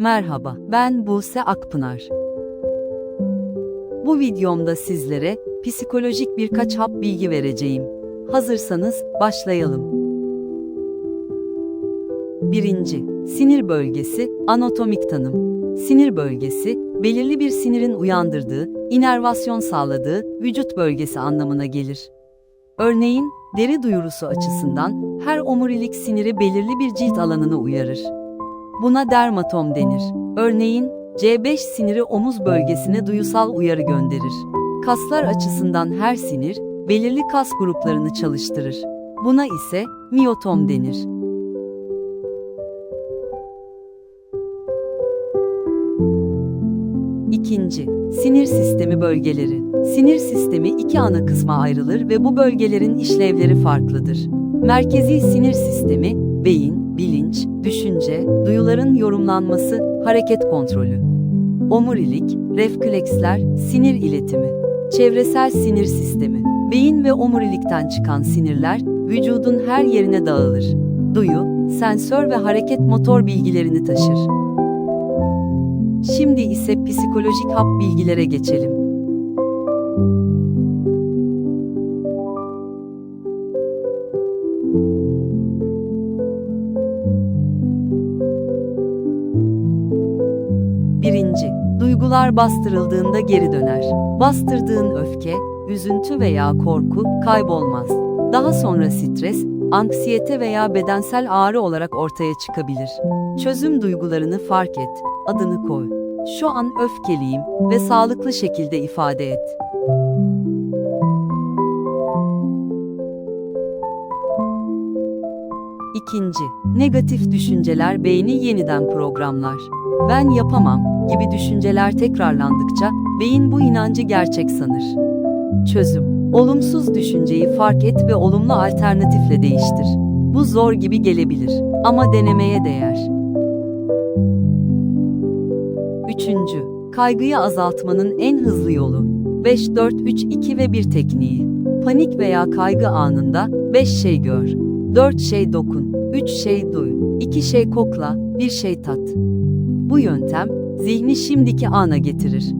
Merhaba, ben Buse Akpınar. Bu videomda sizlere psikolojik birkaç hap bilgi vereceğim. Hazırsanız başlayalım. Birinci, sinir bölgesi, anatomik tanım. Sinir bölgesi, belirli bir sinirin uyandırdığı, inervasyon sağladığı vücut bölgesi anlamına gelir. Örneğin, deri duyurusu açısından her omurilik siniri belirli bir cilt alanını uyarır. Buna dermatom denir. Örneğin, C5 siniri omuz bölgesine duyusal uyarı gönderir. Kaslar açısından her sinir, belirli kas gruplarını çalıştırır. Buna ise miyotom denir. İkinci, sinir sistemi bölgeleri. Sinir sistemi iki ana kısma ayrılır ve bu bölgelerin işlevleri farklıdır. Merkezi sinir sistemi, yorumlanması, hareket kontrolü. Omurilik, refleksler, sinir iletimi. Çevresel sinir sistemi. Beyin ve omurilikten çıkan sinirler vücudun her yerine dağılır. Duyu, sensör ve hareket motor bilgilerini taşır. Şimdi ise psikolojik hap bilgilere geçelim. Duygular bastırıldığında geri döner. Bastırdığın öfke, üzüntü veya korku kaybolmaz. Daha sonra stres, anksiyete veya bedensel ağrı olarak ortaya çıkabilir. Çözüm duygularını fark et, adını koy. Şu an öfkeliyim ve sağlıklı şekilde ifade et. İkinci, negatif düşünceler beyni yeniden programlar. Ben yapamam gibi düşünceler tekrarlandıkça beyin bu inancı gerçek sanır. Çözüm, olumsuz düşünceyi fark et ve olumlu alternatifle değiştir. Bu zor gibi gelebilir ama denemeye değer. Üçüncü, kaygıyı azaltmanın en hızlı yolu. 5-4-3-2 ve 1 tekniği. Panik veya kaygı anında 5 şey gör, 4 şey dokun, 3 şey duy, 2 şey kokla, 1 şey tat. Bu yöntem zihni şimdiki ana getirir.